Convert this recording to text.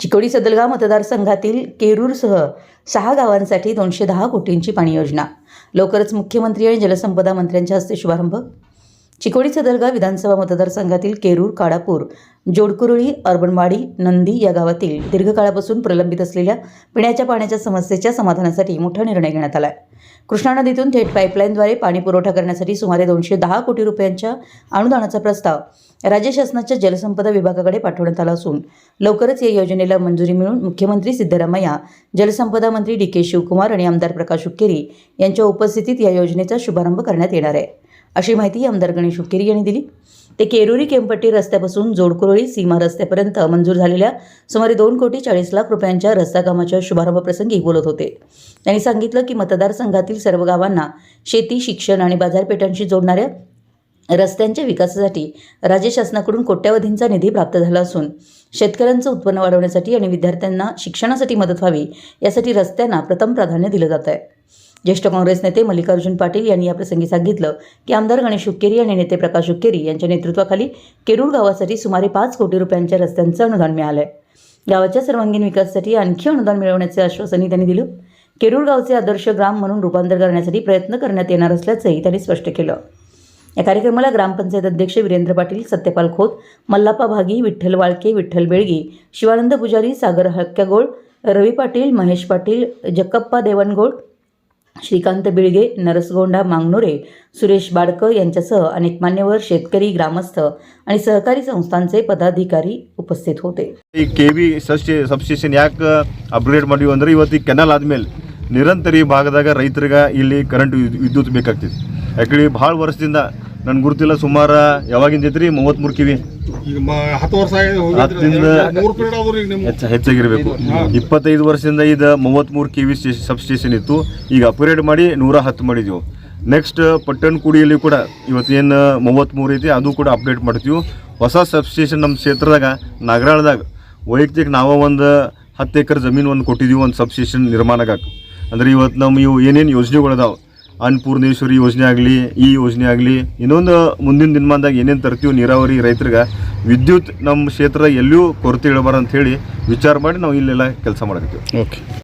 चिकोडी सदलगाव मतदारसंघातील केरूरसह सहा गावांसाठी दोनशे दहा कोटींची पाणी योजना लवकरच मुख्यमंत्री आणि जलसंपदा मंत्र्यांच्या हस्ते शुभारंभ. चिकोडी सदरगा विधानसभा मतदारसंघातील केरूर काळापूर जोडकुरळी अर्बनवाडी नंदी या गावातील दीर्घकाळापासून प्रलंबित असलेल्या पिण्याच्या पाण्याच्या समस्येच्या समाधानासाठी मोठा निर्णय घेण्यात आला आहे कृष्णा नदीतून थेट पाईपलाईनद्वारे पाणी पुरवठा करण्यासाठी सुमारे दोनशे दहा कोटी रुपयांच्या अनुदानाचा प्रस्ताव राज्य शासनाच्या जलसंपदा विभागाकडे पाठवण्यात आला असून लवकरच या योजनेला मंजुरी मिळून मुख्यमंत्री सिद्धरामय्या जलसंपदा मंत्री डी के शिवकुमार आणि आमदार प्रकाश हुक्केरी यांच्या उपस्थितीत या योजनेचा शुभारंभ करण्यात येणार आहे. अशी माहिती आमदार गणेश हुकेरी यांनी दिली. ते केरुरी केमपट्टी रस्त्यापासून जोडकुरळी सीमा रस्त्यापर्यंत मंजूर झालेल्या सुमारे दोन कोटी चाळीस लाख रुपयांच्या रस्ता कामाच्या शुभारंभप्रसंगी बोलत होते. त्यांनी सांगितलं की मतदारसंघातील सर्व गावांना शेती शिक्षण आणि बाजारपेठांशी जोडणाऱ्या रस्त्यांच्या विकासासाठी राज्य शासनाकडून कोट्यवधींचा निधी प्राप्त झाला असून शेतकऱ्यांचं उत्पन्न वाढवण्यासाठी आणि विद्यार्थ्यांना शिक्षणासाठी मदत व्हावी यासाठी रस्त्यांना प्रथम प्राधान्य दिलं जात आहे. ज्येष्ठ काँग्रेस नेते मल्लिकार्जुन पाटील यांनी याप्रसंगी सांगितलं की आमदार गणेश हुक्केरी आणि नेते प्रकाश हुक्केरी यांच्या नेतृत्वाखाली केरूर गावासाठी सुमारे पाच कोटी रुपयांच्या रस्त्यांचं अनुदान मिळालं आहे गावाच्या सर्वांगीण विकासासाठी आणखी अनुदान मिळवण्याचे आश्वासनही त्यांनी दिलं. केरूर गावचे आदर्श ग्राम म्हणून रूपांतर करण्यासाठी प्रयत्न करण्यात येणार असल्याचंही त्यांनी स्पष्ट केलं. या कार्यक्रमाला ग्रामपंचायत अध्यक्ष वीरेंद्र पाटील सत्यपाल खोत मल्लाप्पा भागी विठ्ठल वाळके विठ्ठल बेळगी शिवानंद पुजारी सागर हक्क्यागोळ रवी पाटील महेश पाटील जक्कप्पा देवणगोळ श्रीकांत बिळगे नरसगोंडा मांगनोरे सुरेश बाडकर यांच्यासह अनेक मान्यवर शेतकरी ग्रामस्थ आणि सहकारी संस्थांचे पदाधिकारी उपस्थित होते ಈ ಕೆ ವಿ ಸಸ್ಟೇ ಸಬ್ಸ್ಟೇಷನ್ ಯಾಕೆ ಅಪ್ಗ್ರೇಡ್ ಮಾಡಿವಿ ಅಂದ್ರೆ ಇವತ್ತು ಈ ಕೆನಲ್ ಆದ್ಮೇಲೆ ನಿರಂತರ ಈ ಭಾಗದಾಗ ರೈತರಿಗೆ ಇಲ್ಲಿ ಕರೆಂಟ್ ವಿದ್ಯುತ್ ಬೇಕಾಗ್ತೈತಿ ಯಾಕಡೆ ಭಾಳ ವರ್ಷದಿಂದ ನನ್ಗೆ ಗುರುತಿಲ್ಲ ಸುಮಾರು ಯಾವಾಗಿಂದ ಐತ್ರಿ ಮೂವತ್ತ್ಮೂರು ಕಿವಿ. ಹತ್ತಿಂದ ಮೂರು ಹೆಚ್ಚಾಗಿರಬೇಕು. ಇಪ್ಪತ್ತೈದು ವರ್ಷದಿಂದ ಇದು ಮೂವತ್ತ್ಮೂರು ಕೆ ವಿ ಸಬ್ ಸ್ಟೇಷನ್ ಇತ್ತು. ಈಗ ಅಪ್ಗ್ರೇಡ್ ಮಾಡಿ ನೂರ ಹತ್ತು ಮಾಡಿದೆವು. ನೆಕ್ಸ್ಟ್ ಪಟ್ಟಣಕುಡಿಯಲ್ಲಿ ಕೂಡ ಇವತ್ತೇನು ಮೂವತ್ತ್ಮೂರು ಐತಿ ಅದು ಕೂಡ ಅಪ್ಡೇಟ್ ಮಾಡ್ತೀವಿ. ಹೊಸ ಸಬ್ ಸ್ಟೇಷನ್ ನಮ್ಮ ಕ್ಷೇತ್ರದಾಗ ನಾಗರಾಳದಾಗ ವೈಯಕ್ತಿಕ ನಾವು ಒಂದು ಹತ್ತು ಎಕರೆ ಜಮೀನು ಒಂದು ಕೊಟ್ಟಿದ್ದೀವಿ ಒಂದು ಸಬ್ ಸ್ಟೇಷನ್ ನಿರ್ಮಾಣಕ್ಕೆ ಅಂದ್ರೆ ಇವತ್ತು ನಮ್ಮ ಇವು ಏನೇನು ಯೋಜನೆಗಳು ಅನ್ನಪೂರ್ಣೇಶ್ವರಿ ಯೋಜನೆ ಆಗಲಿ, ಈ ಯೋಜನೆ ಆಗಲಿ, ಇನ್ನೊಂದು ಮುಂದಿನ ದಿನಮಾನದಾಗ ಏನೇನು ತರ್ತೀವಿ ನೀರಾವರಿ ರೈತರಿಗೆ, ವಿದ್ಯುತ್ ನಮ್ಮ ಕ್ಷೇತ್ರ ಎಲ್ಲಿಯೂ ಕೊರತೆ ಇಳಬಾರ ಅಂತ ಹೇಳಿ ವಿಚಾರ ಮಾಡಿ ನಾವು ಇಲ್ಲೆಲ್ಲ ಕೆಲಸ ಮಾಡಕತ್ತೀವಿ ಓಕೆ